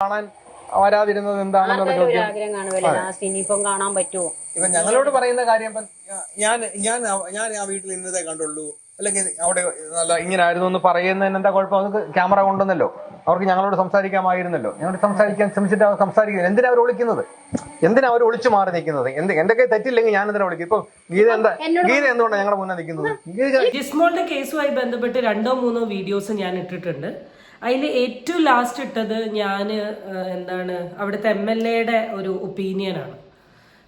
കാണാൻ വരാതിരുന്നത് എന്താണെന്നുള്ള ചോദ്യം ആഗ്രഹം കാണുമല്ലോ? ലാസ്റ്റ് ഇനിയിപ്പം കാണാൻ പറ്റുമോ? ഇപ്പൊ ഞങ്ങളോട് പറയുന്ന കാര്യം ഇപ്പം ഞാൻ ഞാൻ ആ- ഞാൻ ആ വീട്ടിൽ ഇന്നതേ കണ്ടുള്ളൂ. അല്ലെങ്കിൽ അവിടെ നല്ല ഇങ്ങനെ ആയിരുന്നു എന്ന് പറയുന്നതിന് എന്താ കുഴപ്പം? അവർക്ക് ക്യാമറ കൊണ്ടുവന്നല്ലോ. അവർക്ക് ഞങ്ങളോട് സംസാരിക്കാമായിരുന്നല്ലോ. ഞങ്ങളോട് സംസാരിക്കാൻ ശ്രമിച്ചിട്ട് അവർ സംസാരിക്കുന്നത് എന്തിനാ അവർ വിളിക്കുന്നത് എന്തിനാ അവർ ഒളിച്ചു മാറി നിൽക്കുന്നത്? എന്ത് എന്തൊക്കെ തെറ്റില്ലെങ്കിൽ ഞാൻ എന്തിനാ വിളിക്കും? ഇപ്പൊ ഗീത എന്താ ഗീത എന്തുകൊണ്ടാണ് ഞങ്ങളുടെ മുന്നേ നിൽക്കുന്നത്? ജിസ്മോളുടെ കേസുമായി ബന്ധപ്പെട്ട് രണ്ടോ മൂന്നോ വീഡിയോസ് ഞാൻ ഇട്ടിട്ടുണ്ട്. അതിൽ ഏറ്റവും ലാസ്റ്റ് ഇട്ടത് ഞാൻ എന്താണ് അവിടുത്തെ എം എൽ എയുടെ ഒരു ഒപ്പീനിയനാണ്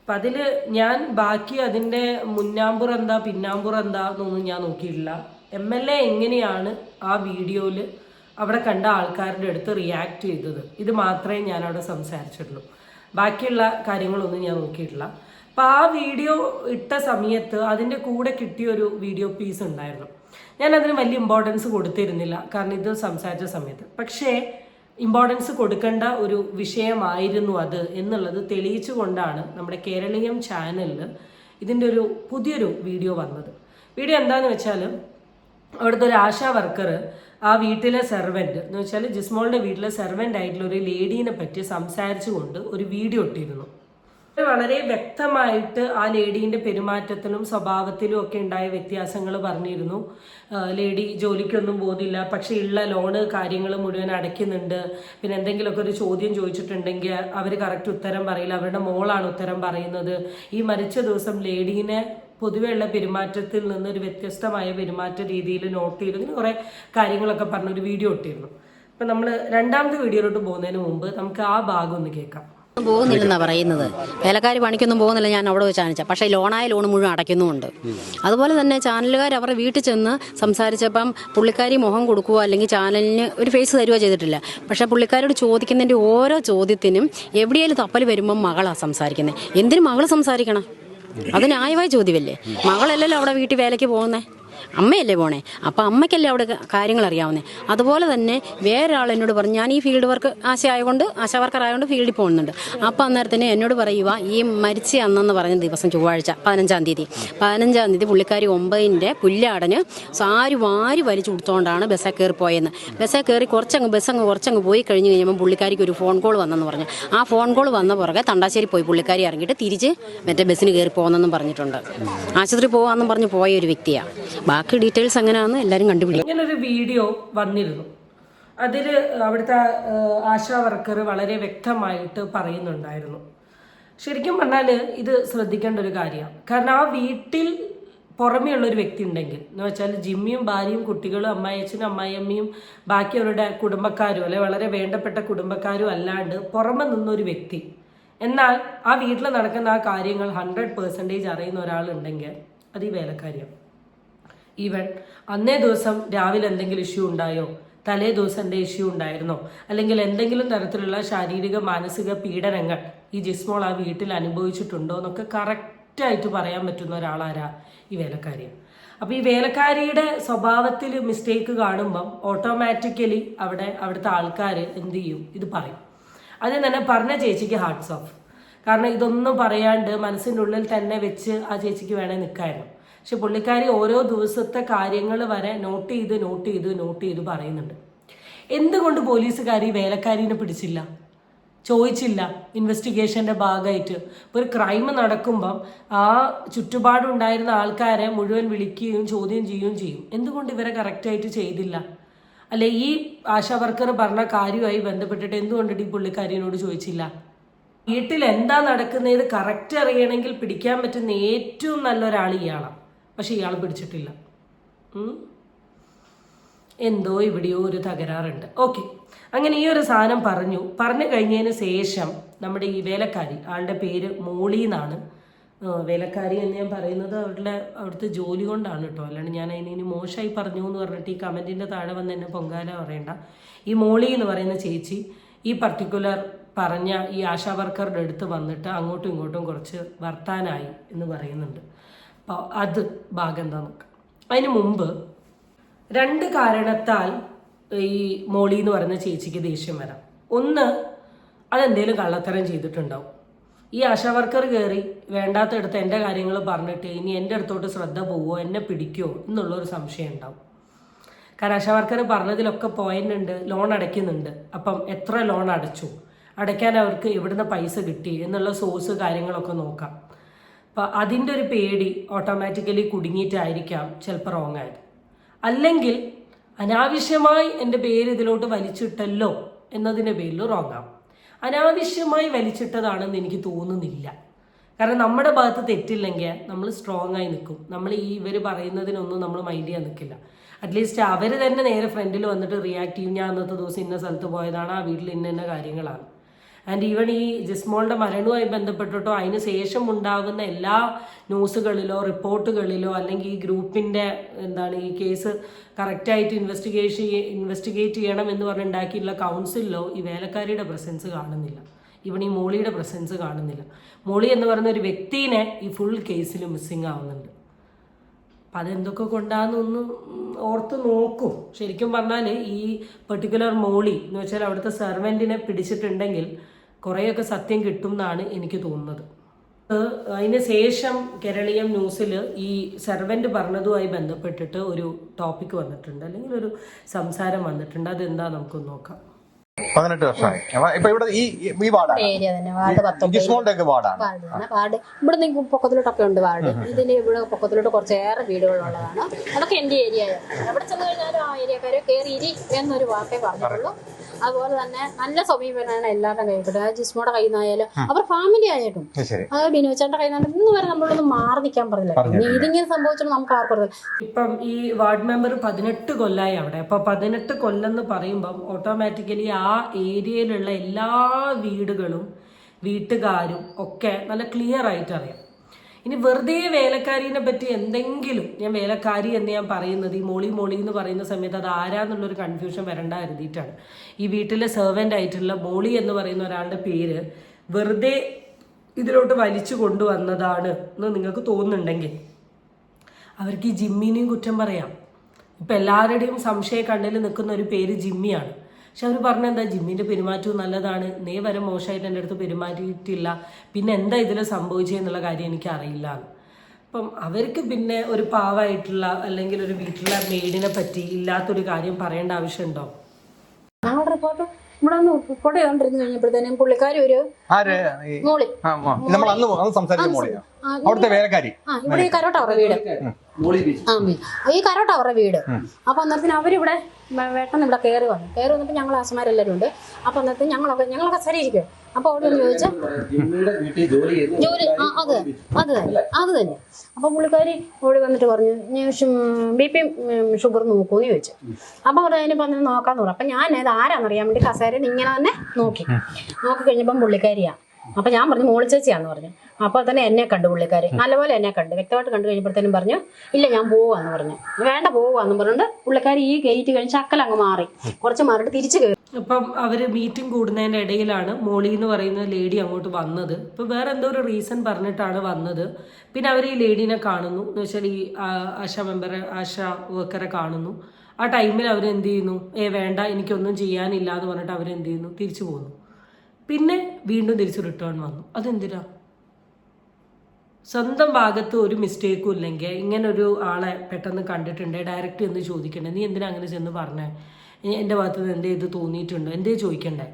അപ്പം അതിൽ ഞാൻ ബാക്കി അതിന്റെ മുന്നാമ്പുർ എന്താ പിന്നാമ്പുർ എന്താ എന്നൊന്നും ഞാൻ നോക്കിയിട്ടില്ല. എം എൽ എ എങ്ങനെയാണ് ആ വീഡിയോയിൽ അവിടെ കണ്ട ആൾക്കാരുടെ അടുത്ത് റിയാക്ട് ചെയ്തത്? ഇത് മാത്രമേ ഞാൻ അവിടെ സംസാരിച്ചിട്ടുള്ളൂ. ബാക്കിയുള്ള കാര്യങ്ങളൊന്നും ഞാൻ നോക്കിയിട്ടില്ല. അപ്പം ആ വീഡിയോ ഇട്ട സമയത്ത് അതിന്റെ കൂടെ കിട്ടിയൊരു വീഡിയോ പീസ് ഉണ്ടായിരുന്നു. ഞാൻ അതിന് വലിയ ഇമ്പോർട്ടൻസ് കൊടുത്തിരുന്നില്ല. കാരണം ഇത് സംസാരിച്ച സമയത്ത്. പക്ഷേ ഇമ്പോർട്ടൻസ് കൊടുക്കേണ്ട ഒരു വിഷയമായിരുന്നു അത് എന്നുള്ളത് തെളിയിച്ചുകൊണ്ടാണ് നമ്മുടെ കേരളീയം ചാനലിൽ ഇതിന്റെ ഒരു പുതിയൊരു വീഡിയോ വന്നത്. വീഡിയോ എന്താന്ന് വെച്ചാൽ അവിടുത്തെ ഒരു ആശാ വർക്കർ ആ വീട്ടിലെ സെർവന്റ് എന്ന് വെച്ചാൽ ജിസ്മോളുടെ വീട്ടിലെ സെർവന്റ് ആയിട്ടുള്ള ഒരു ലേഡീനെ പറ്റി സംസാരിച്ചുകൊണ്ട് ഒരു വീഡിയോ ഇട്ടിരുന്നു. വളരെ വ്യക്തമായിട്ട് ആ ലേഡീന്റെ പെരുമാറ്റത്തിലും സ്വഭാവത്തിലും ഒക്കെ ഉണ്ടായ വ്യത്യാസങ്ങൾ പറഞ്ഞിരുന്നു. ലേഡി ജോലിക്കൊന്നും പോകുന്നില്ല. പക്ഷേ ഉള്ള ലോണ് കാര്യങ്ങൾ മുഴുവൻ അടയ്ക്കുന്നുണ്ട്. പിന്നെ എന്തെങ്കിലുമൊക്കെ ഒരു ചോദ്യം ചോദിച്ചിട്ടുണ്ടെങ്കിൽ അവർ കറക്റ്റ് ഉത്തരം പറയില്ല. അവരുടെ മോളാണ് ഉത്തരം പറയുന്നത്. ഈ മരിച്ച ദിവസം ലേഡീനെ പൊതുവെയുള്ള പെരുമാറ്റത്തിൽ നിന്ന് ഒരു വ്യത്യസ്തമായ പെരുമാറ്റ രീതിയിൽ നോട്ട് ചെയ്ത്. ഇങ്ങനെ കുറേ കാര്യങ്ങളൊക്കെ പറഞ്ഞൊരു വീഡിയോ ഇട്ടിരുന്നു. അപ്പം നമ്മൾ രണ്ടാമത്തെ വീഡിയോയിലോട്ട് പോകുന്നതിന് മുമ്പ് നമുക്ക് ആ ഭാഗം ഒന്ന് കേൾക്കാം. പോകുന്നില്ലെന്നാ പറയുന്നത്. വേലക്കാർ പണിക്കൊന്നും പോകുന്നില്ല ഞാൻ അവിടെ വെച്ച് ചാനിച്ച. പക്ഷേ ലോണായ ലോൺ മുഴുവൻ അടയ്ക്കുന്നുമുണ്ട്. അതുപോലെ തന്നെ ചാനലുകാർ അവരുടെ വീട്ടിൽ ചെന്ന് സംസാരിച്ചപ്പം പുള്ളിക്കാരി മുഖം കൊടുക്കുക അല്ലെങ്കിൽ ചാനലിന് ഒരു ഫേസ് തരുക ചെയ്തിട്ടില്ല. പക്ഷേ പുള്ളിക്കാരോട് ചോദിക്കുന്നതിന്റെ ഓരോ ചോദ്യത്തിനും എവിടെയെങ്കിലും തപ്പൽ വരുമ്പം മകളാണ് സംസാരിക്കുന്നത് എന്തിനു മകൾ സംസാരിക്കണം? അത് ന്യായമായ ചോദ്യമല്ലേ? മകളല്ലല്ലോ അവിടെ വീട്ടിൽ വേലയ്ക്ക് പോകുന്നത് അമ്മയല്ലേ പോണേ? അപ്പം അമ്മയ്ക്കല്ലേ അവിടെ കാര്യങ്ങൾ അറിയാവുന്നേ അതുപോലെ തന്നെ വേറൊരാൾ എന്നോട് പറഞ്ഞു ഞാൻ ഈ ഫീൽഡ് വർക്ക് ആശ ആയതുകൊണ്ട് ആശാ വർക്കർ ആയതുകൊണ്ട് ഫീൽഡിൽ പോകുന്നുണ്ട്. അപ്പം അന്നേരത്തിന് എന്നോട് പറയുക ഈ മരിച്ച അന്നെന്ന് പറഞ്ഞ ദിവസം ചൊവ്വാഴ്ച പതിനഞ്ചാം തീയതി. പതിനഞ്ചാം തീയതി പുള്ളിക്കാരി ഒമ്പതിന്റെ പുല്ലാടന് സാരി വാരി വലിച്ചു കൊടുത്തോണ്ടാണ് ബസ്സിൽ കയറി പോയെന്ന്. ബസ്സിൽ കയറി കുറച്ചങ്ങ് ബസ്സങ്ങ് കുറച്ചങ്ങ് പോയി കഴിഞ്ഞ് കഴിയുമ്പോൾ പുള്ളിക്കാരിക്ക് ഒരു ഫോൺ കോൾ വന്നെന്ന് പറഞ്ഞു. ആ ഫോൺ കോൾ വന്ന പുറകെ തണ്ടാശ്ശേരി പോയി പുള്ളിക്കാരി ഇറങ്ങിയിട്ട് തിരിച്ച് മറ്റേ ബസ്സിന് കയറി പോകുന്നെന്നും പറഞ്ഞിട്ടുണ്ട്. ആശുപത്രി പോകാമെന്നും പറഞ്ഞ് പോയ ഒരു വ്യക്തിയാണ് ബാക്കി ഡീറ്റെയിൽസ് എങ്ങനെയാണെന്ന് എല്ലാവരും കണ്ടുപിടിക്കും. ഇങ്ങനൊരു വീഡിയോ വന്നിരുന്നു. അതിൽ അവിടുത്തെ ആശാ വർക്കർ വളരെ വ്യക്തമായിട്ട് പറയുന്നുണ്ടായിരുന്നു. ശരിക്കും പറഞ്ഞാൽ ഇത് ശ്രദ്ധിക്കേണ്ട ഒരു കാര്യമാണ് കാരണം ആ വീട്ടിൽ പുറമേ ഉള്ളൊരു വ്യക്തി ഉണ്ടെങ്കിൽ എന്ന് വെച്ചാൽ ജിമ്മിയും ഭാര്യയും കുട്ടികളും അമ്മായിയച്ഛനും അമ്മായിയമ്മയും ബാക്കി അവരുടെ കുടുംബക്കാരും അല്ലെ വളരെ വേണ്ടപ്പെട്ട കുടുംബക്കാരും അല്ലാണ്ട് പുറമെ നിന്നൊരു വ്യക്തി എന്നാൽ ആ വീട്ടിൽ നടക്കുന്ന ആ കാര്യങ്ങൾ ഹൺഡ്രഡ് പേഴ്സന്റേജ് അറിയുന്ന ഒരാളുണ്ടെങ്കിൽ അത് ഈ വേലക്കാരിയാണ്. ഈവൻ അന്നേ ദിവസം രാവിലെ എന്തെങ്കിലും ഇഷ്യൂ ഉണ്ടായോ? തലേ ദിവസം എന്റെ ഇഷ്യൂ ഉണ്ടായിരുന്നോ? അല്ലെങ്കിൽ എന്തെങ്കിലും തരത്തിലുള്ള ശാരീരിക മാനസിക പീഡനങ്ങൾ ഈ ജിസ്മോൾ ആ വീട്ടിൽ അനുഭവിച്ചിട്ടുണ്ടോ? എന്നൊക്കെ കറക്റ്റായിട്ട് പറയാൻ പറ്റുന്ന ഒരാളാരാ ഈ വേലക്കാരിയാണ് അപ്പോൾ ഈ വേലക്കാരിയുടെ സ്വഭാവത്തിൽ മിസ്റ്റേക്ക് കാണുമ്പം ഓട്ടോമാറ്റിക്കലി അവിടെ അവിടുത്തെ ആൾക്കാർ എന്ത് ചെയ്യും? ഇത് പറയും. അതിന് തന്നെ പറഞ്ഞ ചേച്ചിക്ക് ഹാർട്ട്സ് ഓഫ് കാരണം ഇതൊന്നും പറയാണ്ട് മനസ്സിന്റെ ഉള്ളിൽ തന്നെ വെച്ച് ആ ചേച്ചിക്ക് വേണേൽ നിൽക്കായിരുന്നു. പക്ഷെ പുള്ളിക്കാരി ഓരോ ദിവസത്തെ കാര്യങ്ങൾ വരെ നോട്ട് ചെയ്ത് നോട്ട് ചെയ്ത് നോട്ട് ചെയ്ത് പറയുന്നുണ്ട്. എന്തുകൊണ്ട് പോലീസുകാർ ഈ വേലക്കാരിനെ പിടിച്ചില്ല? ചോദിച്ചില്ല. ഇൻവെസ്റ്റിഗേഷന്റെ ഭാഗമായിട്ട്. ഒരു ക്രൈം നടക്കുമ്പം ആ ചുറ്റുപാടുണ്ടായിരുന്ന ആൾക്കാരെ മുഴുവൻ വിളിക്കുകയും ചോദ്യം ചെയ്യുകയും ചെയ്യും. എന്തുകൊണ്ട് ഇവരെ കറക്റ്റായിട്ട് ചെയ്തില്ല? അല്ലെ ഈ ആശാ വർക്കർ പറഞ്ഞ കാര്യമായി ബന്ധപ്പെട്ടിട്ട് എന്തുകൊണ്ടിട്ട് ഈ പുള്ളിക്കാരിയോട് ചോദിച്ചില്ല? വീട്ടിൽ എന്താ നടക്കുന്നത് കറക്റ്റ് അറിയണമെങ്കിൽ പിടിക്കാൻ പറ്റുന്ന ഏറ്റവും നല്ലൊരാൾ ഇയാളാണ് പക്ഷെ ഇയാൾ പിടിച്ചിട്ടില്ല. എന്തോ ഇവിടെയോ ഒരു തകരാറുണ്ട്. ഓക്കെ. അങ്ങനെ ഈ ഒരു സാധനം പറഞ്ഞു. പറഞ്ഞു കഴിഞ്ഞതിന് ശേഷം നമ്മുടെ ഈ വേലക്കാരി ആളുടെ പേര് മോളി എന്നാണ്. വേലക്കാരി എന്ന് ഞാൻ പറയുന്നത് അവരുടെ അവിടുത്തെ ജോലി കൊണ്ടാണ് കേട്ടോ. അല്ലാണ്ട് ഞാൻ അതിന് ഇനി മോശമായി പറഞ്ഞു എന്ന് പറഞ്ഞിട്ട് ഈ കമന്റിന്റെ താഴെ വന്ന് എന്നെ പൊങ്കാല പറയണ്ട. ഈ മോളി എന്ന് പറയുന്ന ചേച്ചി ഈ പർട്ടിക്കുലർ പറഞ്ഞ ഈ ആശാ വർക്കറുടെ അടുത്ത് വന്നിട്ട് അങ്ങോട്ടും ഇങ്ങോട്ടും കുറച്ച് വർത്താനായി എന്ന് പറയുന്നുണ്ട്. അപ്പോൾ അത് ഭാഗം എന്താ നോക്കാം. അതിന് മുമ്പ് രണ്ട് കാരണത്താൽ ഈ മോളി എന്ന് പറയുന്ന ചേച്ചിക്ക് ദേഷ്യം വരാം. ഒന്ന് അതെന്തേലും കള്ളത്തരം ചെയ്തിട്ടുണ്ടാവും. ഈ ആശാ വർക്കർ കയറി വേണ്ടാത്തടുത്ത് എന്റെ കാര്യങ്ങൾ പറഞ്ഞിട്ട് ഇനി എന്റെ അടുത്തോട്ട് ശ്രദ്ധ പോവോ എന്നെ പിടിക്കുമോ എന്നുള്ളൊരു സംശയം ഉണ്ടാവും. കാരണം ആശാ വർക്കർ പറഞ്ഞതിലൊക്കെ പോയിന്റ് ഉണ്ട് ലോൺ അടയ്ക്കുന്നുണ്ട്. അപ്പം എത്ര ലോൺ അടച്ചു? അടയ്ക്കാൻ അവർക്ക് എവിടുന്ന് പൈസ കിട്ടി? എന്നുള്ള സോഴ്സ് കാര്യങ്ങളൊക്കെ നോക്കാം. അപ്പം അതിന്റെ ഒരു പേടി ഓട്ടോമാറ്റിക്കലി കുടുങ്ങിയിട്ടായിരിക്കാം ചിലപ്പോൾ റോങ് ആയത്. അല്ലെങ്കിൽ അനാവശ്യമായി എന്റെ പേര് ഇതിലോട്ട് വലിച്ചിട്ടല്ലോ എന്നതിന്റെ പേരിൽ റോങ് ആവും. അനാവശ്യമായി വലിച്ചിട്ടതാണെന്ന് എനിക്ക് തോന്നുന്നില്ല. കാരണം നമ്മുടെ ഭാഗത്ത് തെറ്റില്ലെങ്കിൽ നമ്മൾ സ്ട്രോങ് ആയി നിൽക്കും. നമ്മൾ ഈ ഇവർ പറയുന്നതിനൊന്നും നമ്മൾ മൈൻഡ് ചെയ്യാൻ നിൽക്കില്ല. അറ്റ്ലീസ്റ്റ് അവർ തന്നെ നേരെ ഫ്രണ്ടിൽ വന്നിട്ട് റിയാക്ട് ചെയ്യും ഞാൻ അന്നത്തെ ദിവസം ഇന്ന സ്ഥലത്ത് പോയതാണ് ആ വീട്ടിൽ ഇന്ന ഇന്ന കാര്യങ്ങളാണ്. ആൻഡ് ഈവൻ ഈ ജിസ്മോളുടെ മരണവുമായി ബന്ധപ്പെട്ടിട്ടോ അതിന് ശേഷം ഉണ്ടാകുന്ന എല്ലാ ന്യൂസുകളിലോ റിപ്പോർട്ടുകളിലോ അല്ലെങ്കിൽ ഈ ഗ്രൂപ്പിന്റെ എന്താണ് ഈ കേസ് കറക്റ്റായിട്ട് ഇൻവെസ്റ്റിഗേഷൻ ഇൻവെസ്റ്റിഗേറ്റ് ചെയ്യണം എന്ന് പറഞ്ഞുണ്ടാക്കിയിട്ടുള്ള കൗൺസിലിലോ ഈ വേലക്കാരിയുടെ പ്രസൻസ് കാണുന്നില്ല. ഇവൺ ഈ മോളിയുടെ പ്രസൻസ് കാണുന്നില്ല. മോളി എന്ന് പറയുന്ന ഒരു വ്യക്തിനെ ഈ ഫുൾ കേസിൽ മിസ്സിങ് ആവുന്നുണ്ട്. അപ്പം അതെന്തൊക്കെ കൊണ്ടാണെന്നൊന്ന് ഓർത്ത് നോക്കും. ശരിക്കും പറഞ്ഞാൽ ഈ പെർട്ടിക്കുലർ മോളി എന്ന് വെച്ചാൽ അവിടുത്തെ സെർവന്റിനെ പിടിച്ചിട്ടുണ്ടെങ്കിൽ കുറേയൊക്കെ സത്യം കിട്ടും എന്നാണ് എനിക്ക് തോന്നുന്നത്. അതിന് ശേഷം കേരളീയം ന്യൂസിൽ ഈ സെർവന്റ് പറഞ്ഞതുമായി ബന്ധപ്പെട്ടിട്ട് ഒരു ടോപ്പിക് വന്നിട്ടുണ്ട്. അല്ലെങ്കിൽ ഒരു സംസാരം വന്നിട്ടുണ്ട്. അതെന്താ നമുക്കൊന്ന് നോക്കാം. പതിനെട്ട് വർഷമായി. ഇപ്പൊ ഇവിടെ ഈ ഈ വാർഡാണ്. ഏരിയ വാർഡാണ്. വാർഡ് ഇവിടെ നിന്ന് പൊക്കത്തിലോട്ടൊക്കെ ഉണ്ട് വാർഡ്. ഇതിന് ഇവിടെ പൊക്കത്തിലോട്ട് കുറച്ചേറെ വീടുകളുള്ളതാണ്. അതൊക്കെ എന്റെ ഏരിയയാണ്. അവിടെ ചെന്ന് കഴിഞ്ഞാലും ആ ഏരിയക്കാരെ കയറി ഇരി എന്നൊരു വാക്കേ പറഞ്ഞിട്ടുള്ളൂ. അതുപോലെ തന്നെ നല്ല സമീപനമാണ് എല്ലാവരുടെയും കൈപ്പെട്ടത് ജിസ്മോടെ കയ്യിൽ നിന്നായാലും അവർ ഫാമിലി ആയിട്ടും. അത് ബിനോച്ചാന്റെ ബിനോച്ചേട്ടന്റെ കയ്യിൽ നിന്നാലും ഇന്ന് വരെ നമ്മളൊന്നും മാറി നിൽക്കാൻ പറഞ്ഞില്ല. ഇതിങ്ങനെ സംഭവിച്ചാൽ നമുക്ക് ആർക്കും ഇപ്പം ഈ വാർഡ് മെമ്പർ പതിനെട്ട് കൊല്ലായി അവിടെ. അപ്പൊ പതിനെട്ട് കൊല്ലം എന്ന് പറയുമ്പം ഓട്ടോമാറ്റിക്കലി ആ ഏരിയയിലുള്ള എല്ലാ വീടുകളും വീട്ടുകാരും ഒക്കെ നല്ല ക്ലിയർ ആയിട്ട് അറിയാം. ഇനി വെറുതെ വേലക്കാരിനെ പറ്റി എന്തെങ്കിലും ഞാൻ വേലക്കാരി എന്ന് ഞാൻ പറയുന്നത് ഈ മോളി മോളി എന്ന് പറയുന്ന സമയത്ത് അത് ആരാന്നുള്ളൊരു കൺഫ്യൂഷൻ വരണ്ട കരുതിയിട്ടാണ്. ഈ വീട്ടിലെ സെർവന്റ് ആയിട്ടുള്ള മോളി എന്ന് പറയുന്ന ഒരാളുടെ പേര് വെറുതെ ഇതിലോട്ട് വലിച്ചു കൊണ്ടുവന്നതാണ് എന്ന് നിങ്ങൾക്ക് തോന്നുന്നുണ്ടെങ്കിൽ അവർക്ക് ഈ ജിമ്മിനെയും കുറ്റം പറയാം. ഇപ്പം എല്ലാവരുടെയും സംശയ കണ്ണിൽ നിൽക്കുന്ന ഒരു പേര് ജിമ്മിയാണ്. പക്ഷെ അവർ പറഞ്ഞ എന്താ ജിമ്മിന്റെ പെരുമാറ്റവും നല്ലതാണ്. നീ വരെ മോശമായിട്ട് എന്റെ അടുത്ത് പെരുമാറ്റിയിട്ടില്ല. പിന്നെ എന്താ ഇതിൽ സംഭവിച്ചതെന്നുള്ള കാര്യം എനിക്ക് അറിയില്ല. അപ്പം അവർക്ക് പിന്നെ ഒരു പാവമായിട്ടുള്ള അല്ലെങ്കിൽ ഒരു വീട്ടിലെ മെയ്ഡിനെ പറ്റി ഇല്ലാത്തൊരു കാര്യം പറയേണ്ട ആവശ്യമുണ്ടോ? റിപ്പോർട്ട് ഇവിടെ ഒന്ന് കഴിഞ്ഞപ്പോഴത്തേനും പുള്ളിക്കാരി ഒരു ആര്? മോളി. നമ്മൾ അന്ന് അന്ന് സംസാരിച്ച മോളിയാ? അവിടുത്തെ വേലക്കാരി. ആ ഇവിടെ ഈ കരോട്ട അവരുടെ വീട്. ആ ഈ കരോട്ട അവരുടെ വീട്. അപ്പൊ അന്നേരത്തിന് അവരിവിടെ വേട്ടന്ന് ഇവിടെ കയറി വന്നു. കയറി വന്നപ്പോൾ ഞങ്ങൾ ആശമാരെല്ലാവരും ഉണ്ട്. അപ്പൊ അന്നേരത്തിന് ഞങ്ങളൊക്കെ ഞങ്ങളൊക്കെ സരിയിരിക്കും അപ്പൊ അവിടെ ഒന്ന് വീട്ടിൽ ജോലി ആ അത് തന്നെ അത് തന്നെ. അത് തന്നെ. അപ്പൊ പുള്ളിക്കാരി ഓടി വന്നിട്ട് പറഞ്ഞു ബി പി ഷുഗർ നോക്കൂന്ന് ചോദിച്ചു. അപ്പൊ അവർ അതിന് പറഞ്ഞു നോക്കാന്ന് പറഞ്ഞു. അപ്പൊ ഞാൻ ഇത് ആരാന്നറിയാൻ വേണ്ടി കസേരയിൽ ഇങ്ങനെ തന്നെ നോക്കി. നോക്കി കഴിഞ്ഞപ്പം പുള്ളിക്കാരിയാ. അപ്പൊ ഞാൻ പറഞ്ഞു മോളിച്ചേച്ചിയാന്ന് പറഞ്ഞു. അപ്പോൾ തന്നെ എന്നെ കണ്ടു പുള്ളിക്കാരി. നല്ലപോലെ എന്നെ കണ്ടു. വ്യക്തമായിട്ട് കണ്ടു കഴിഞ്ഞപ്പോഴത്തേനും പറഞ്ഞു ഇല്ല ഞാൻ പോവാന്ന് പറഞ്ഞു. വേണ്ട പോവാന്ന് പറഞ്ഞിട്ട് പുള്ളിക്കാരി ഈ ഗേറ്റ് കഴിഞ്ഞ് ചക്കലങ്ങ് മാറി. കുറച്ച് മാറിയിട്ട് തിരിച്ചു കയറി ഇപ്പം അവർ മീറ്റിംഗ് കൂടുന്നതിന്റെ ഇടയിലാണ് മോളി എന്ന് പറയുന്ന ലേഡി അങ്ങോട്ട് വന്നത്. ഇപ്പൊ വേറെ എന്തോ ഒരു റീസൺ പറഞ്ഞിട്ടാണ് വന്നത്. പിന്നെ അവർ ഈ ലേഡീനെ കാണുന്നു. എന്ന് വെച്ചാൽ ഈ ആശാ ആശ മെമ്പറെ ആശ വർക്കറെ കാണുന്നു. ആ ടൈമിൽ അവർ എന്ത് ചെയ്യുന്നു? ഏ വേണ്ട എനിക്കൊന്നും ചെയ്യാനില്ല എന്ന് പറഞ്ഞിട്ട് അവർ എന്ത് ചെയ്യുന്നു? തിരിച്ചു പോകുന്നു പിന്നെ വീണ്ടും തിരിച്ച് റിട്ടേൺ വന്നു. അതെന്തിനാ? സ്വന്തം ഭാഗത്ത് ഒരു മിസ്റ്റേക്കും ഇല്ലെങ്കിൽ ഇങ്ങനെ ഒരു ആളെ പെട്ടെന്ന് കണ്ടിട്ടുണ്ട് ഡയറക്റ്റ് എന്ന് ചോദിക്കണ്ടേ? നീ എന്തിനാ അങ്ങനെ ചെന്ന് പറഞ്ഞേ? എന്റെ ഭാഗത്ത് നിന്ന് എന്തേ ഇത് തോന്നിയിട്ടുണ്ടോ? എന്തേ ചോദിക്കണ്ടേ?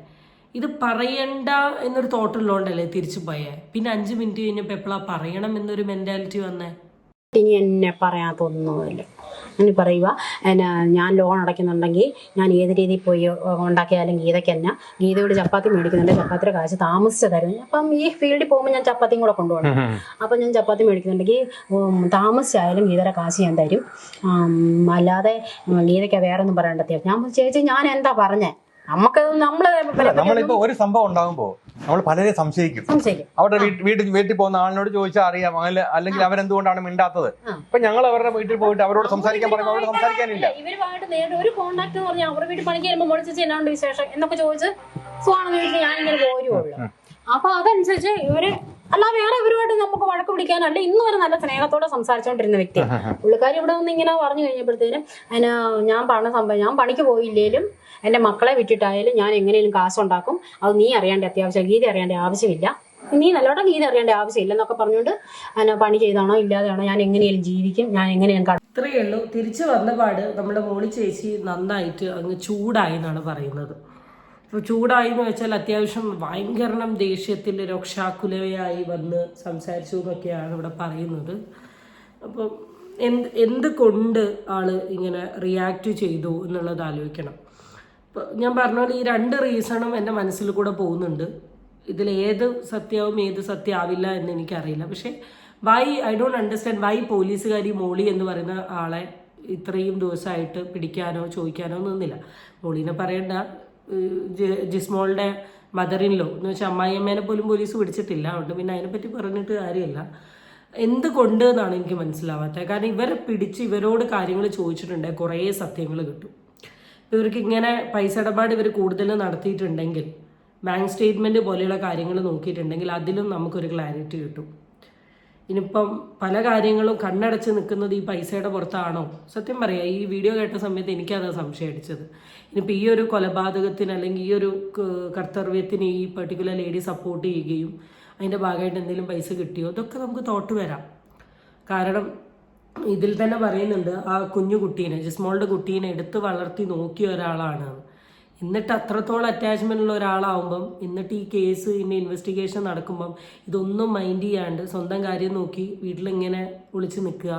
ഇത് പറയണ്ട എന്നൊരു തോട്ടുള്ളതുകൊണ്ടല്ലേ തിരിച്ചു പോയേ? പിന്നെ അഞ്ച് മിനിറ്റ് കഴിഞ്ഞപ്പോൾ എപ്പോഴാണ് പറയണം എന്നൊരു മെന്റാലിറ്റി വന്നേ? ഇനി എന്നെ പറയാത്തൊന്നുമില്ല. ഇനി പറയുക എന്നാ ഞാൻ ലോൺ അടയ്ക്കുന്നുണ്ടെങ്കിൽ ഞാൻ ഏത് രീതിയിൽ പോയി ഉണ്ടാക്കിയാലും ഗീതയ്ക്ക് തന്നെ ഗീതയോട് ചപ്പാത്തി മേടിക്കുന്നുണ്ട്. ചപ്പാത്തിയുടെ കാശ് താമസിച്ച് തരുന്നു അപ്പം ഈ ഫീൽഡിൽ പോകുമ്പോൾ ഞാൻ ചപ്പാത്തിയും കൂടെ കൊണ്ടുപോകണം. അപ്പം ഞാൻ ചപ്പാത്തി മേടിക്കുന്നുണ്ടെങ്കിൽ താമസിച്ചായാലും ഗീതയുടെ കാശ് ഞാൻ തരും. അല്ലാതെ ഗീതയ്ക്ക് വേറെ ഒന്നും പറയേണ്ട ഞാൻ ചേച്ചി ഞാൻ എന്താ പറഞ്ഞേ? നമുക്ക് നമ്മൾ അല്ല നമ്മളിപ്പോ ഒരു സംഭവം ഉണ്ടാകുമ്പോ നമ്മൾ പലരെ സംശയിക്കും. സംശയിക്കും. അവരുടെ വീട്ടിൽ വീട്ടിൽ പോകുന്ന ആളിനോട് ചോദിച്ചാൽ അറിയാം. അങ്ങനെ അല്ലെങ്കിൽ അവരെന്തുകൊണ്ടാണ് മിണ്ടാത്തത്? ഇപ്പൊ ഞങ്ങൾ അവരുടെ വീട്ടിൽ പോയിട്ട് അവരോട് സംസാരിക്കാൻ പറയുമ്പോൾ അവരോട് സംസാരിക്കാനില്ല. ഇവരുമായിട്ട് നേരിട്ട് ഒരു കോണ്ടാക്ട് എന്ന് പറഞ്ഞാൽ അവരുടെ വീട്ടിൽ പണിക്ക് വരുമ്പോൾ വിളിച്ചു എന്നാണ്ട് വിശേഷം? എന്നൊക്കെ ചോദിച്ച് സുഖമാണെന്ന് ചോദിച്ചാൽ ഞാൻ ഇങ്ങനെ പോരുള്ളൂ അപ്പൊ അതനുസരിച്ച് ഇവർ അല്ല വേറെ ഇവരുമായിട്ട് നമുക്ക് വഴക്ക് പിടിക്കാനല്ല ഇന്ന് വരെ നല്ല സ്നേഹത്തോടെ സംസാരിച്ചുകൊണ്ടിരുന്ന വ്യക്തി. പുള്ളിക്കാരി ഇവിടെ വന്ന് ഇങ്ങനെ പറഞ്ഞു കഴിഞ്ഞപ്പോഴത്തേനും അതിന് ഞാൻ പറഞ്ഞ സംഭവം ഞാൻ പണിക്ക് പോയില്ലേലും എന്റെ മക്കളെ വിട്ടിട്ടായാലും ഞാൻ എങ്ങനെയും കാശുണ്ടാക്കും. അത് നീ അറിയേണ്ട അത്യാവശ്യം ഗീത അറിയേണ്ട ആവശ്യമില്ല. നീ നല്ലോണം ഗീത അറിയേണ്ട ആവശ്യമില്ല എന്നൊക്കെ പറഞ്ഞുകൊണ്ട് അതിനെ പണി ചെയ്താണോ ഇല്ലാതെയാണോ ഞാൻ എങ്ങനെയും ജീവിക്കും ഞാൻ എങ്ങനെയും ഇത്രയേ ഉള്ളൂ. തിരിച്ചു വന്ന പാട് നമ്മുടെ മോളി ചേച്ചി നന്നായിട്ട് അങ്ങ് ചൂടായി എന്നാണ് പറയുന്നത്. ഇപ്പോൾ ചൂടായി എന്ന് വെച്ചാൽ അത്യാവശ്യം ഭയങ്കരണം ദേഷ്യത്തിൽ രക്ഷാകുലയായി വന്ന് സംസാരിച്ചു എന്നൊക്കെയാണ് ഇവിടെ പറയുന്നത്. അപ്പം എന്ത് എന്ത് കൊണ്ട് ആൾ ഇങ്ങനെ റിയാക്ട് ചെയ്തു എന്നുള്ളത് ആലോചിക്കണം. ഞാൻ പറഞ്ഞ പോലെ ഈ രണ്ട് റീസണും എന്റെ മനസ്സിൽ കൂടെ പോകുന്നുണ്ട്. ഇതിൽ ഏത് സത്യവും ഏത് സത്യമാവില്ല എന്ന് എനിക്കറിയില്ല. പക്ഷേ why I don't understand why പോലീസുകാരി മോളി എന്ന് പറയുന്ന ആളെ ഇത്രയും ദിവസമായിട്ട് പിടിക്കാനോ ചോദിക്കാനോ നിന്നില്ല. മോളീനെ പറയേണ്ട ഏഹ് മദർ ഇൻ ലോ എന്ന് വെച്ചാൽ അമ്മായിയമ്മേനെ പോലും പോലീസ് പിടിച്ചിട്ടില്ല. അതുകൊണ്ട് പിന്നെ അതിനെപ്പറ്റി പറഞ്ഞിട്ട് കാര്യമില്ല. എന്തുകൊണ്ട് എന്നാണ് എനിക്ക് മനസ്സിലാവാത്തത്. കാരണം ഇവരെ പിടിച്ച് ഇവരോട് കാര്യങ്ങൾ ചോദിച്ചിട്ടുണ്ടെങ്കിൽ കുറേ സത്യങ്ങൾ കിട്ടും. ഇവർക്ക് ഇങ്ങനെ പൈസ ഇടപാട് ഇവർ കൂടുതൽ നടത്തിയിട്ടുണ്ടെങ്കിൽ ബാങ്ക് സ്റ്റേറ്റ്മെന്റ് പോലെയുള്ള കാര്യങ്ങൾ നോക്കിയിട്ടുണ്ടെങ്കിൽ അതിലും നമുക്കൊരു ക്ലാരിറ്റി കിട്ടും. ഇനിയിപ്പം പല കാര്യങ്ങളും കണ്ണടച്ച് നിൽക്കുന്നത് ഈ പൈസയുടെ പുറത്താണോ? സത്യം പറയാം ഈ വീഡിയോ കേട്ട സമയത്ത് എനിക്കത് സംശയം അടിച്ചത് ഇനിയിപ്പോൾ ഈ ഒരു കൊലപാതകത്തിന് അല്ലെങ്കിൽ ഈ ഒരു കർത്തവ്യത്തിന് ഈ പെർട്ടിക്കുലർ ലേഡി സപ്പോർട്ട് ചെയ്യുകയും അതിന്റെ ഭാഗമായിട്ട് എന്തെങ്കിലും പൈസ കിട്ടിയോ? ഇതൊക്കെ നമുക്ക് തോട്ട് വരാം. കാരണം ഇതിൽ തന്നെ പറയുന്നുണ്ട് ആ കുഞ്ഞു കുട്ടീനെ ജിസ്മോളുടെ കുട്ടീനെ എടുത്ത് വളർത്തി നോക്കിയ ഒരാളാണ്. എന്നിട്ട് അത്രത്തോളം അറ്റാച്ച്മെന്റ് ഉള്ള ഒരാളാവുമ്പം എന്നിട്ട് ഈ കേസ് ഇന്നെ ഇൻവെസ്റ്റിഗേഷൻ നടക്കുമ്പം ഇതൊന്നും മൈൻഡ് ചെയ്യാണ്ട് സ്വന്തം കാര്യം നോക്കി വീട്ടിലിങ്ങനെ ഒളിച്ച് നിൽക്കുക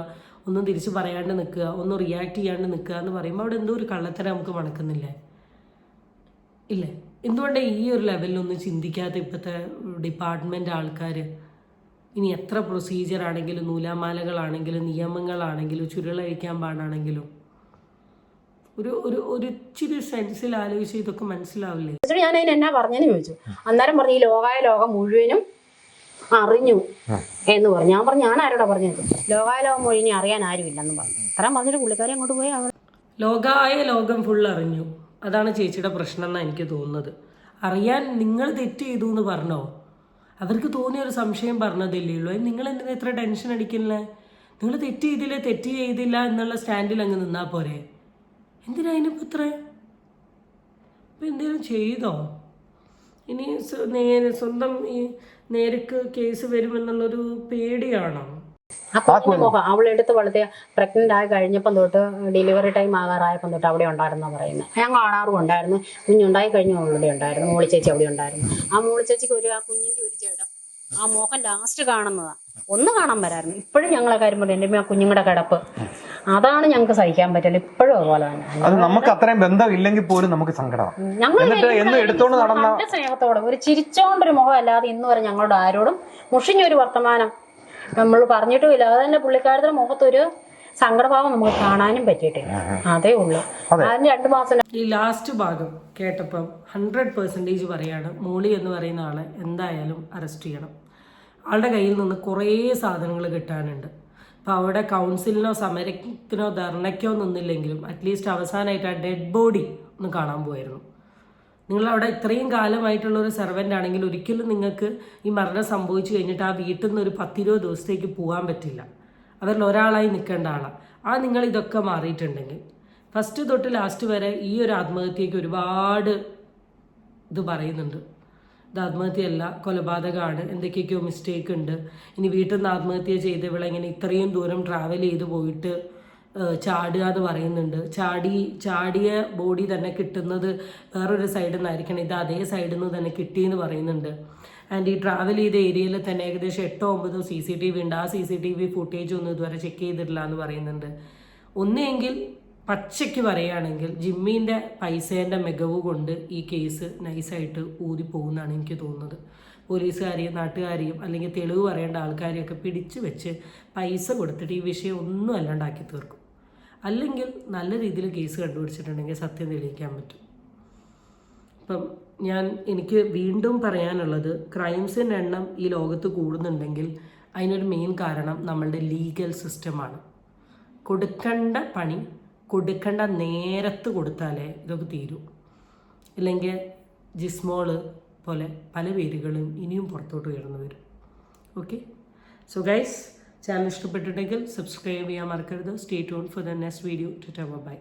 ഒന്നും തിരിച്ച് പറയാണ്ട് നിൽക്കുക ഒന്നും റിയാക്ട് ചെയ്യാണ്ട് നിൽക്കുക എന്ന് പറയുമ്പോൾ അവിടെ എന്തോ ഒരു കള്ളത്തരം നമുക്ക് മണക്കുന്നില്ലേ? ഇല്ലേ? എന്തുകൊണ്ട് ഈ ഒരു ലെവലിലൊന്നും ചിന്തിക്കാത്ത ഇപ്പോഴത്തെ ഡിപ്പാർട്ട്മെന്റ് ആൾക്കാർ ഇനി എത്ര പ്രൊസീജിയർ ആണെങ്കിലും നൂലാമാലകളാണെങ്കിലും നിയമങ്ങളാണെങ്കിലും ചുരുളഴിക്കാൻ പാടാണെങ്കിലും ഒരു ഒരു ഒരു ഇച്ചിരി സെൻസിൽ ആലോചിച്ച് ഇതൊക്കെ മനസ്സിലാവില്ലേ? ഞാൻ അതിന് എന്നാ പറഞ്ഞെന്ന് ചോദിച്ചു. അന്നേരം പറഞ്ഞു ഈ ലോകായ ലോകം മുഴുവനും അറിഞ്ഞു എന്ന് പറഞ്ഞു. ഞാൻ പറഞ്ഞു ഞാൻ ആരോടാ പറഞ്ഞത്? ലോകായ ലോകം മുഴുവൻ അറിയാൻ ആരുമില്ലെന്ന് പറഞ്ഞു. അത്രയും പറഞ്ഞിട്ട് പുള്ളിക്കാരി അങ്ങോട്ട് പോയി. അവർ ലോകായ ലോകം ഫുൾ അറിഞ്ഞു. അതാണ് ചേച്ചിയുടെ പ്രശ്നം എന്നാണ് എനിക്ക് തോന്നുന്നത്. അറിയാൻ നിങ്ങൾ തെറ്റ് ചെയ്തു എന്ന് പറഞ്ഞോ? അവർക്ക് തോന്നിയ ഒരു സംശയം പറഞ്ഞതല്ലേ ഉള്ളൂ. അത് നിങ്ങൾ എന്തിനാ ഇത്ര ടെൻഷൻ അടിക്കില്ലേ നിങ്ങൾ തെറ്റ് ചെയ്തില്ല തെറ്റ് ചെയ്തില്ല എന്നുള്ള സ്റ്റാൻഡിൽ അങ്ങ് നിന്നാൽ പോരെ? എന്തിനാ അതിനിപ്പോൾ ഇത്ര? ഇപ്പം എന്തെങ്കിലും ചെയ്തോ? ഇനി നേരെ സ്വന്തം ഈ നേരക്ക് കേസ് വരുമെന്നുള്ളൊരു പേടിയാണോ? അവളെടുത്ത് വളർത്തിയ പ്രഗ്നന്റ് ആയി കഴിഞ്ഞപ്പം തൊട്ട് ഡെലിവറി ടൈം ആകാറായപ്പം തൊട്ട് അവിടെ ഉണ്ടായിരുന്ന പറയുന്നത്. ഞാൻ കാണാറും ഉണ്ടായിരുന്നു. കുഞ്ഞുണ്ടായി കഴിഞ്ഞ അവിടെ ഉണ്ടായിരുന്നു. മോളി അവിടെ ഉണ്ടായിരുന്നു. ആ മോളി ഒരു ആ കുഞ്ഞിന്റെ ഒരു ജഡം ആ മോഹൻ ലാസ്റ്റ് കാണുന്നതാ. ഒന്ന് കാണാൻ വരായിരുന്നു. ഇപ്പോഴും ഞങ്ങളെ കാര്യം പറഞ്ഞു എന്റെ ആ കുഞ്ഞുങ്ങളുടെ കിടപ്പ്. അതാണ് ഞങ്ങൾക്ക് സഹിക്കാൻ പറ്റില്ല ഇപ്പോഴും അതുപോലെ തന്നെ. അത് നമുക്ക് അത്രയും ബന്ധം ഇല്ലെങ്കിൽ പോലും നമുക്ക് സങ്കടമാണ് ഞങ്ങൾ എന്നിട്ട് എന്ന് എടുത്തോണ്ട് നടന്ന നല്ല സ്നേഹത്തോടെ ഒരു ചിരിച്ചോണ്ടൊരു മുഖം അല്ലാതെ ഇന്ന് വരെ ഞങ്ങളോട് ആരോടും മുഷിഞ്ഞൊരു വർത്തമാനം നമ്മൾ പറഞ്ഞിട്ടും ഇല്ല അത് തന്നെ പുള്ളിക്കാരത്തിന്റെ മുഖത്തൊരു സങ്കടഭാവം നമുക്ക് കാണാനും പറ്റിയിട്ടില്ല. അതേ ഉള്ളൂ. അതിന് രണ്ടു മാസം ഈ ലാസ്റ്റ് ഭാഗം കേട്ടപ്പം ഹൺഡ്രഡ് പെർസെന്റേജ് പറയാണ് മോളി എന്ന് പറയുന്ന ആളെ എന്തായാലും അറസ്റ്റ് ചെയ്യണം. ആളുടെ കയ്യിൽ നിന്ന് കുറേ സാധനങ്ങൾ കിട്ടാനുണ്ട്. അപ്പോൾ അവിടെ കൗൺസിലിനോ സമരത്തിനോ ധർണയ്ക്കോ നിന്നില്ലെങ്കിലും അറ്റ്ലീസ്റ്റ് അവസാനമായിട്ട് ആ ഡെഡ് ബോഡി ഒന്ന് കാണാൻ പോയിരുന്നു നിങ്ങൾ അവിടെ ഇത്രയും കാലമായിട്ടുള്ള ഒരു സെർവന്റ് ആണെങ്കിൽ ഒരിക്കലും നിങ്ങൾക്ക് ഈ മരണം സംഭവിച്ചു കഴിഞ്ഞിട്ട് ആ വീട്ടിൽ നിന്ന് ഒരു പത്തിരുപത് ദിവസത്തേക്ക് പോകാൻ പറ്റില്ല. അവരിൽ ഒരാളായി നിൽക്കേണ്ട ആളാണ് ആ നിങ്ങൾ ഇതൊക്കെ മാറിയിട്ടുണ്ടെങ്കിൽ ഫസ്റ്റ് തൊട്ട് ലാസ്റ്റ് വരെ ഈ ഒരു ആത്മഹത്യക്ക് ഒരുപാട് ഇത് പറയുന്നുണ്ട്. ഇത് ആത്മഹത്യയല്ല കൊലപാതകമാണ്. എന്തൊക്കെയൊക്കെയോ മിസ്റ്റേക്ക് ഉണ്ട്. ഇനി വീട്ടിൽ നിന്ന് ആത്മഹത്യ ചെയ്ത് ഇവിടെ ഇങ്ങനെ ഇത്രയും ദൂരം ട്രാവൽ ചെയ്ത് പോയിട്ട് ചാടുക എന്ന് പറയുന്നുണ്ട്. ചാടി ചാടിയ ബോഡി തന്നെ കിട്ടുന്നത് വേറൊരു സൈഡിൽ നിന്നായിരിക്കണം. ഇത് അതേ സൈഡിൽ നിന്ന് തന്നെ കിട്ടിയെന്ന് പറയുന്നുണ്ട്. ആൻഡ് ഈ ട്രാവൽ ചെയ്ത ഏരിയയിൽ തന്നെ ഏകദേശം എട്ടോ ഒമ്പതോ സി സി ടി വി ഉണ്ട്. ആ C C T V footage ഒന്നും ഇതുവരെ ചെക്ക് ചെയ്തിട്ടില്ല എന്ന് പറയുന്നുണ്ട്. ഒന്നെങ്കിൽ പച്ചയ്ക്ക് പറയുകയാണെങ്കിൽ ജിമ്മിന്റെ പൈസേന്റെ മികവ് കൊണ്ട് ഈ കേസ് നൈസായിട്ട് ഊതിപ്പോകുമെന്നാണ് എനിക്ക് തോന്നുന്നത്. പോലീസുകാരെയും നാട്ടുകാരെയും അല്ലെങ്കിൽ തെളിവ് പറയേണ്ട ആൾക്കാരെയൊക്കെ പിടിച്ചു വെച്ച് പൈസ കൊടുത്തിട്ട് ഈ വിഷയം ഒന്നും അല്ലാണ്ടാക്കി തീർക്കും. അല്ലെങ്കിൽ നല്ല രീതിയിൽ കേസ് കണ്ടുപിടിച്ചിട്ടുണ്ടെങ്കിൽ സത്യം തെളിയിക്കാൻ പറ്റും. ഇപ്പം ഞാൻ എനിക്ക് വീണ്ടും പറയാനുള്ളത് ക്രൈംസിന്റെ എണ്ണം ഈ ലോകത്ത് കൂടുന്നുണ്ടെങ്കിൽ അതിനൊരു മെയിൻ കാരണം നമ്മളുടെ ലീഗൽ സിസ്റ്റമാണ്. കൊടുക്കേണ്ട പണി കൊടുക്കേണ്ട നേരത്ത് കൊടുത്താലേ ഇതൊക്കെ തീരൂ. ഇല്ലെങ്കിൽ ജിസ്മോൾ പോലെ പല പേരുകളും ഇനിയും പുറത്തോട്ട് ഉയർന്നു വരും. ഓക്കെ? സോ ഗൈസ് ചാനൽ ഇഷ്ടപ്പെട്ടിട്ടുണ്ടെങ്കിൽ സബ്സ്ക്രൈബ് ചെയ്യാൻ മറക്കരുത്. Stay tune for the next video to bye